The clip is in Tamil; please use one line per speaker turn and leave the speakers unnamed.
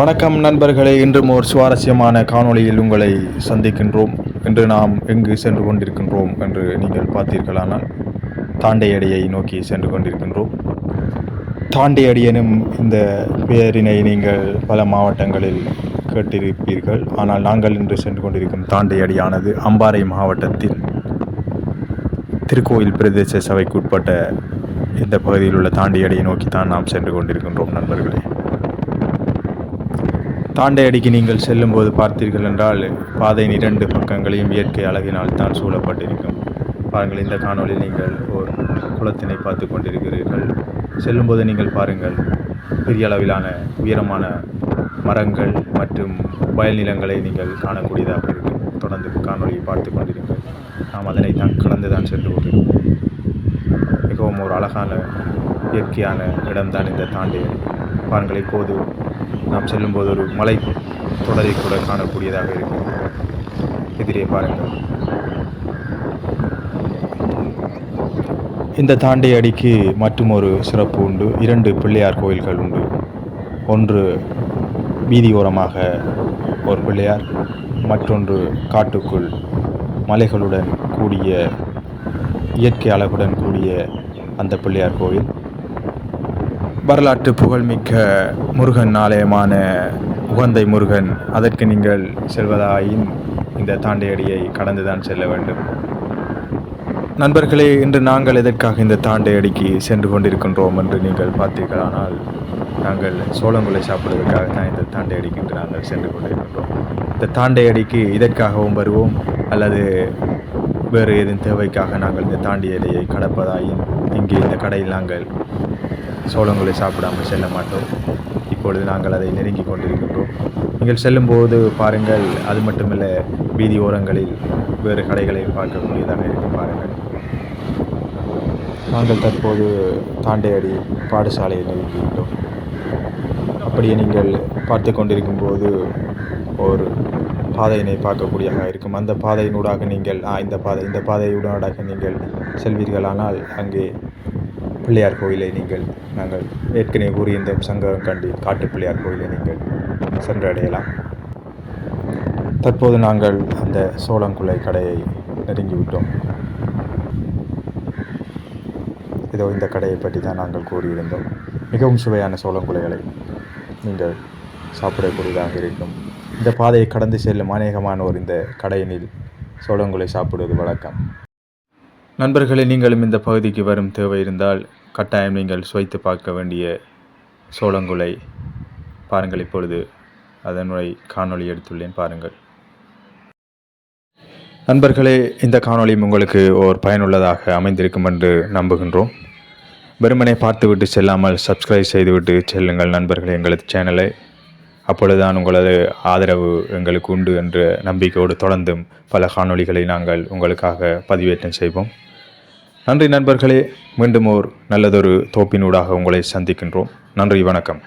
வணக்கம் நண்பர்களே இன்றும் ஒரு சுவாரஸ்யமான காணொளியில் உங்களை சந்திக்கின்றோம். இன்று நாம் எங்கு சென்று கொண்டிருக்கின்றோம் என்று நீங்கள் பார்த்தீர்களானால் தாண்டையடியை நோக்கி சென்று கொண்டிருக்கின்றோம். தாண்டையடியனும் இந்த பெயரினை நீங்கள் பல மாவட்டங்களில் கேட்டிருப்பீர்கள். ஆனால் நாங்கள் இன்று சென்று கொண்டிருக்கும் தாண்டையடியானது அம்பாறை மாவட்டத்தில் திருக்கோயில் பிரதேச சபைக்குட்பட்ட இந்த பகுதியில் உள்ள தாண்டியடியை நோக்கி தான் நாம் சென்று கொண்டிருக்கின்றோம் நண்பர்களே. தாண்டையடிக்கு நீங்கள் செல்லும்போது பார்த்தீர்கள் என்றால் பாதையின் இரண்டு பக்கங்களையும் இயற்கை அழகினால் தான் சூழப்பட்டிருக்கும். பாருங்கள் இந்த காணொளியில் நீங்கள் ஒரு குளத்தினை பார்த்து கொண்டிருக்கிறீர்கள். செல்லும்போது நீங்கள் பாருங்கள் பெரிய அளவிலான உயரமான மரங்கள் மற்றும் வயல் நிலங்களை நீங்கள் காணக்கூடியதாக இருக்கும் தொடர்ந்து காணொளியை பார்த்து கொண்டிருங்கள். நாம் அதனை தான் கடந்து தான் சென்று கொண்டிருக்கிறோம். மிகவும் ஒரு அழகான இயற்கையான இடம்தான் இந்த தாண்டி. பாருங்கள் இப்போது நாம் செல்லும்போது ஒரு மலை தொடரை கூட காணக்கூடியதாக இருக்கும். எதிரே பாருங்கள். இந்த தாண்டி அடிக்கு மற்றும் ஒரு சிறப்பு உண்டு. இரண்டு பிள்ளையார் கோயில்கள் உண்டு. ஒன்று வீதியோரமாக ஒரு பிள்ளையார் மற்றொன்று காட்டுக்குள் மலைகளுடன் கூடிய இயற்கை அழகுடன் கூடிய அந்த பிள்ளையார் கோவில். வரலாற்று புகழ்மிக்க முருகன் ஆலயமான உகந்தை முருகன். அதற்கு நீங்கள் செல்வதாயின் இந்த தாண்டையடியை கடந்துதான் செல்ல வேண்டும். நண்பர்களே இன்று நாங்கள் எதற்காக இந்த தாண்டையடிக்கு சென்று கொண்டிருக்கின்றோம் என்று நீங்கள் பார்த்தீர்களானால் நாங்கள் சோளங்குலை சாப்பிடுவதற்காக தான் இந்த தாண்டையடிக்கு என்று நாங்கள் சென்று கொண்டிருக்கின்றோம். இந்த தாண்டையடிக்கு இதற்காகவும் வருவோம் அல்லது வேறு ஏதும் தேவைக்காக நாங்கள் இந்த தாண்டியடியை கடப்பதாயின் இங்கே இந்த கடையில் நாங்கள் சோளங்களை சாப்பிடாமல் செல்ல மாட்டோம். இப்பொழுது நாங்கள் அதை நெருங்கி கொண்டிருக்கின்றோம். நீங்கள் செல்லும்போது பாருங்கள் அது மட்டுமல்ல வீதி ஓரங்களில் வேறு கடைகளை பார்க்கக்கூடியதாக இருக்கும் பாருங்கள். நாங்கள் தற்போது தாண்டையடி பாடசாலையை நெருங்கிவிட்டோம் அப்படியே நீங்கள் பார்த்து கொண்டிருக்கும் போது ஒரு பாதையினை பார்க்கக்கூடியதாக இருக்கும். அந்த பாதையினூடாக நீங்கள் இந்த பாதை இந்த பாதையூடாக நீங்கள் செல்வீர்களானால் அங்கே பிள்ளையார் கோயிலை நீங்கள் நாங்கள் ஏற்கனவே கூறிய இந்த சங்கம் கண்டி காட்டு பிள்ளையார் கோயிலை நீங்கள் சென்றடையலாம். தற்போது நாங்கள் அந்த சோளங்குலை கடையை நெருங்கிவிட்டோம். இதோ இந்த கடையை பற்றி தான் நாங்கள் கூறியிருந்தோம். மிகவும் சுவையான சோளங்குலைகளை நீங்கள் சாப்பிடக்கூடியதாக இருக்கும். இந்த பாதையை கடந்து செல்லும் அநேகமானோர் இந்த கடையினில் சோளங்குலை சாப்பிடுவது வழக்கம். நண்பர்களே நீங்களும் இந்த பகுதிக்கு வரும் தேவை இருந்தால் கட்டாயம் நீங்கள் சுவைத்து பார்க்க வேண்டிய சோளங்குலை பாருங்கள். இப்பொழுது அதனுடைய காணொளி எடுத்துள்ளேன் பாருங்கள். நண்பர்களே இந்த காணொளியும் உங்களுக்கு ஓர் பயனுள்ளதாக அமைந்திருக்கும் என்று நம்புகின்றோம். வெறுமனை பார்த்துவிட்டு செல்லாமல் சப்ஸ்கிரைப் செய்துவிட்டு செல்லுங்கள் நண்பர்களே எங்களது சேனலை. அப்பொழுதுதான் உங்களது ஆதரவு எங்களுக்கு உண்டு என்ற நம்பிக்கையோடு தொடர்ந்தும் பல காணொளிகளை நாங்கள் உங்களுக்காக பதிவேற்றம் செய்வோம். நன்றி நண்பர்களே மீண்டும் ஓர் நல்லதொரு தோப்பினூடாக உங்களை சந்திக்கின்றோம். நன்றி வணக்கம்.